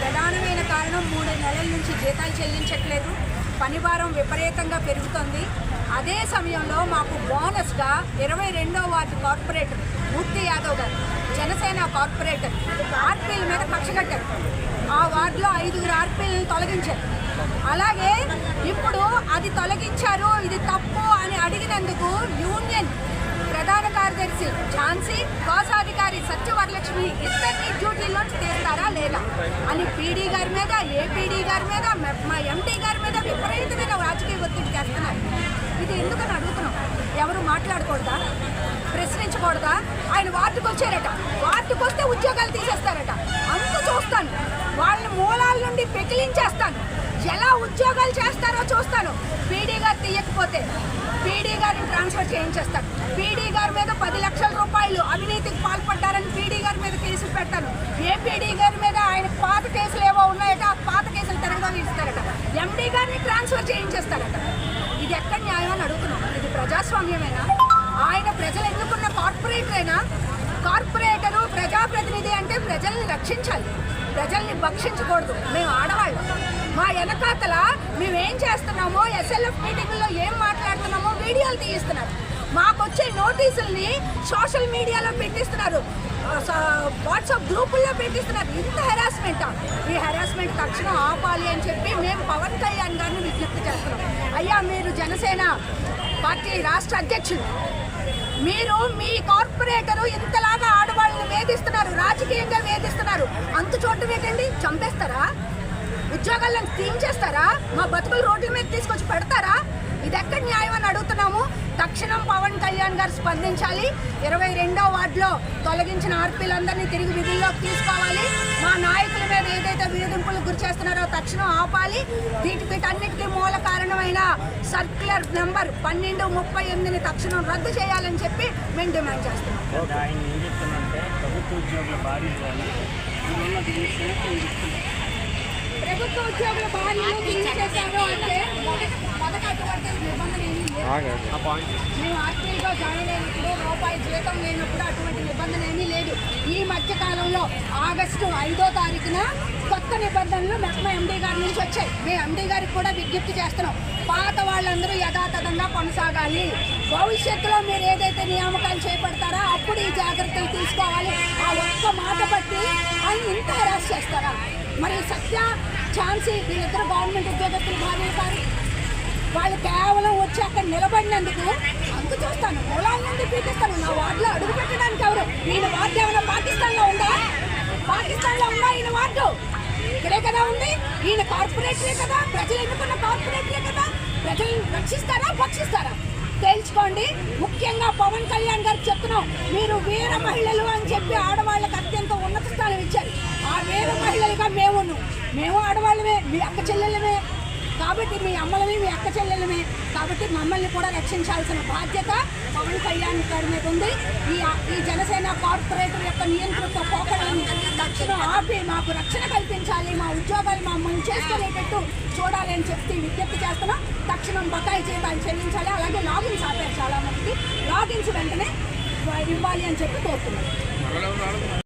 ప్రధానమైన కారణం మూడు నెలల నుంచి జీతాలు చెల్లించట్లేదు. పనిభారం విపరీతంగా పెరుగుతుంది. అదే సమయంలో మాకు బోనస్గా ఇరవై రెండో వార్డు కార్పొరేటర్ మూర్తి యాదవ్ గారు జనసేన కార్పొరేటర్ ఆర్పీల మీద కక్ష కట్టారు. ఆ వార్డులో ఐదుగురు ఆర్పీలను తొలగించారు. అలాగే ఇప్పుడు అది తొలగించారు ఇది తప్పు అని అడిగినందుకు యూనియన్ ప్రధాన కార్యదర్శి ఝాన్సీ కోశాధికారి సత్యవరలక్ష్మి ఇద్దరిని డ్యూటీలోంచి తీస్తారా లేదా? అని పీడీ గారి మీద ఏపీడీ గారి మీద మా ఎంటీ గారి మీద విపరీతమైన రాజకీయ ఒత్తిడి చేస్తున్నారు. ఇది ఎందుకని అడుగుతున్నాం? ఎవరు మాట్లాడకూడదా? ప్రశ్నించకూడదా? ఆయన వార్డుకు వచ్చారట. వార్డుకు వస్తే ఉద్యోగాలు తీసేస్తారట. అంత చూస్తాను. వాళ్ళ మూలాల నుండి పెకిలించేస్తాను. ఎలా ఉద్యోగాలు చేస్తారో చూస్తాను. పీడీ గారు తీయకపోతే పీడీ గారిని ట్రాన్స్ఫర్ చేయించేస్తాను. పీడీ గారి మీద పది లక్షల రూపాయలు అవినీతికి పాల్పడ్డారని పీడీ గారి మీద కేసులు పెడతాను ఏ పీడీ గారి మీద ఆయన పాత కేసులు ఏవో ఉన్నాయట ఆ పాత కేసులు తిరగగా ఇస్తారట ఎండీ గారిని ట్రాన్స్ఫర్ చేయించేస్తారట. ఇది ఎక్కడ న్యాయం అని అడుగుతున్నాం. ఇది ప్రజాస్వామ్యమేనా? ఆయన ప్రజలు ఎన్నుకున్న కార్పొరేటరేనా? కార్పొరేటరు ప్రజాప్రతినిధి అంటే ప్రజల్ని రక్షించాలి. ప్రజల్ని భక్షించకూడదు. మేము ఆడవాళ్ళం. మా వెనకాతల మేమేం చేస్తున్నామో ఎస్ఎల్ఎఫ్ మీటింగ్లో ఏం మాట్లాడుతున్నామో వీడియోలు తీయిస్తున్నారు. మాకు వచ్చే నోటీసుల్ని సోషల్ మీడియాలో పెట్టిస్తున్నారు. వాట్సాప్ గ్రూపుల్లో పెట్టిస్తున్నారు. ఇంత హెరాస్మెంట్ ఈ హెరాస్మెంట్ తక్షణం ఆపాలి అని చెప్పి మేము పవన్ కళ్యాణ్ గారిని విజ్ఞప్తి చేస్తున్నాం. అయ్యా మీరు జనసేన పార్టీ రాష్ట్ర అధ్యక్షులు. మీరు మీ కార్పొరేటరు ఇంతలాగా ఆడవాళ్ళని వేధిస్తున్నారు రాజకీయంగా వేధిస్తున్నారు. అంత చోటు పెట్టండి. చంపేస్తారా? ఉద్యోగాలను తీయించేస్తారా మా బతుకులు రోడ్ల మీద తీసుకొచ్చి పెడతారా? ఇది ఎక్కడ న్యాయం అని తక్షణం పవన్ కళ్యాణ్ గారు స్పందించాలి. ఇరవై రెండో వార్డులో తొలగించిన ఆర్పీలందరినీ తిరిగి విధుల్లోకి తీసుకోవాలి. మా నాయకుల మీద ఏదైతే వేధింపులకు గురి చేస్తున్నారో తక్షణం ఆపాలి. వీటి వీటన్నిటికీ మూల కారణమైన సర్క్యులర్ నెంబర్ పన్నెండు ముప్పై ఎనిమిదిని తక్షణం రద్దు చేయాలని చెప్పి మేము డిమాండ్ చేస్తున్నాం. ప్రభుత్వ ఉద్యోగుల భార్యలు తీసేశారు అంటే మొదట మొదట అటువంటి నిబంధన ఏమీ లేదు ఆ పాయింట్ మేము ఆర్టీఐలో జాయిన్ అయినప్పుడు రూపాయి జీతం లేనప్పుడు అటువంటి నిబంధన ఏమీ లేదు. ఈ మధ్య కాలంలో ఆగస్టు ఐదో తారీఖున కొత్త నిబంధనలు మెట్మ ఎండీ గారి నుంచి వచ్చాయి. మేము ఎండీ గారికి కూడా విజ్ఞప్తి చేస్తున్నాం. పాత వాళ్ళందరూ యథాతథంగా కొనసాగాలి. భవిష్యత్తులో మీరు ఏదైతే నియామకాలు చేపడతారో అప్పుడు ఈ జాగ్రత్తలు తీసుకోవాలి. ఆ ఒక్క మాట బట్టి ఆయన ఇంత హెరాస్ చేస్తారా? మరి సత్య ఛాన్సీ వీళ్ళిద్దరు గవర్నమెంట్ ఉద్యోగస్తులు భార్యలు కాదు వాళ్ళు కేవలం వచ్చి అక్కడ నిలబడినందుకు అంత చూస్తాను. పొలాల నుండి పీకిస్తాను. నా వార్డులో అడుగు పెట్టడానికి ఎవరు? ఈయన వార్డు ఏమైనా పాకిస్తాన్లో ఉందా? పాకిస్తాన్లో ఉందా ఈయన వార్డు? ఇక్కడే కదా ఉంది. ఈయన కార్పొరేటరే కదా. ప్రజలు ఎన్నుకున్న కార్పొరేటరే కదా. ప్రజలను రక్షిస్తారా? పక్షిస్తారా తేల్చుకోండి. ముఖ్యంగా పవన్ కళ్యాణ్ గారు చెప్తున్నాం. మీరు వీర మహిళలు అని చెప్పి ఆడవాళ్ళకి అత్యంత ఉన్నత స్థానం ఇచ్చారు. ఆ వీర మహిళలుగా మేము మేము ఆడవాళ్ళమే. మీ అక్క చెల్లెలమే కాబట్టి మీ అమ్మలమే మీ అక్క చెల్లెలమే కాబట్టి మమ్మల్ని కూడా రక్షించాల్సిన బాధ్యత పవన్ కళ్యాణ్ గారి మీద ఉంది. ఈ ఈ జనసేన కార్పొరేటర్ యొక్క నియంత్రిత పోకడలను తక్షణం ఆపి మాకు రక్షణ కల్పించాలి మా ఉద్యోగాలు మమ్మల్ని చేసుకునేటట్టు చూడాలి అని చెప్పి విజ్ఞప్తి చేస్తున్నాం. తక్షణం బకాయి జీతాలు చెల్లించాలి అలాగే లాగిన్స్ ఆపారు చాలా మందికి లాగిన్స్ వెంటనే ఇవ్వాలి అని చెప్పి కోరుతున్నాం.